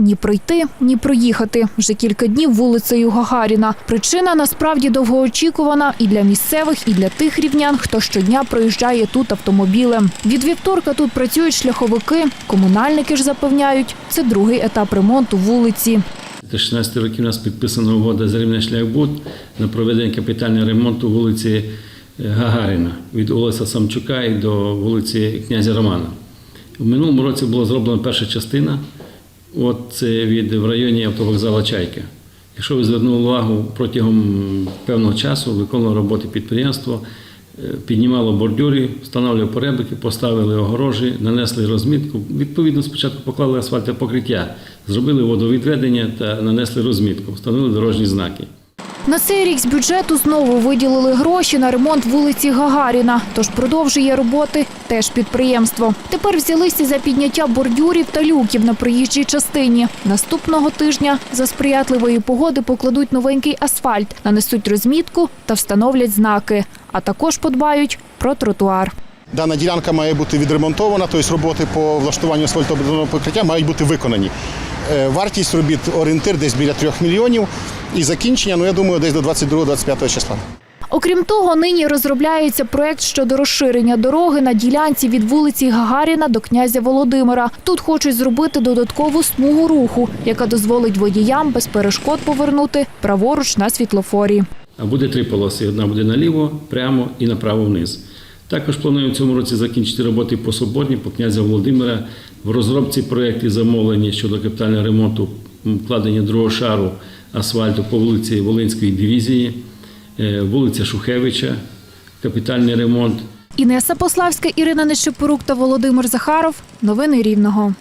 ні пройти, ні проїхати. Вже кілька днів вулицею Гагаріна. Причина насправді довгоочікувана і для місцевих, і для тих рівнян, хто щодня проїжджає тут автомобілем. Від вівторка тут працюють шляховики. Комунальники ж запевняють, це другий етап ремонту вулиці. До 16 років у нас підписана угода з Рівне Шляхбуд на проведення капітального ремонту вулиці е, Гагаріна від вулиця Самчука і до вулиці князя Романа. В минулому році була зроблена перша частина, от це від в районі автовокзала Чайки. Якщо ви звернули увагу протягом певного часу виконувало роботи підприємство, е, піднімало бордюри, встановлювали поребики, поставили огорожі, нанесли розмітку. Відповідно, спочатку поклали асфальтне покриття, зробили водовідведення та нанесли розмітку, встановили дорожні знаки. На цей рік з бюджету знову виділили гроші на ремонт вулиці Гагаріна, тож продовжує роботи теж підприємство. Тепер взялися за підняття бордюрів та люків на проїжджій частині. Наступного тижня за сприятливої погоди покладуть новенький асфальт, нанесуть розмітку та встановлять знаки, а також подбають про тротуар. Дана ділянка має бути відремонтована, тобто роботи по влаштуванню асфальтобетонного покриття мають бути виконані. Е, Вартість робіт орієнтир десь біля 3 мільйонів. І закінчення, ну я думаю, десь до 22-25 числа. Окрім того, нині розробляється проект щодо розширення дороги на ділянці від вулиці Гагаріна до князя Володимира. Тут хочуть зробити додаткову смугу руху, яка дозволить водіям без перешкод повернути праворуч на світлофорі. А буде три полоси: одна буде наліво, прямо і направо вниз. Також плануємо в цьому році закінчити роботи по Соборній, по князя Володимира. В розробці проєктів замовлені щодо капітального ремонту вкладення другого шару асфальту по вулиці Волинської дивізії, е, вулиця Шухевича, капітальний ремонт. Інеса Пославська, Ірина Нещепорук та Володимир Захаров. Новини Рівного.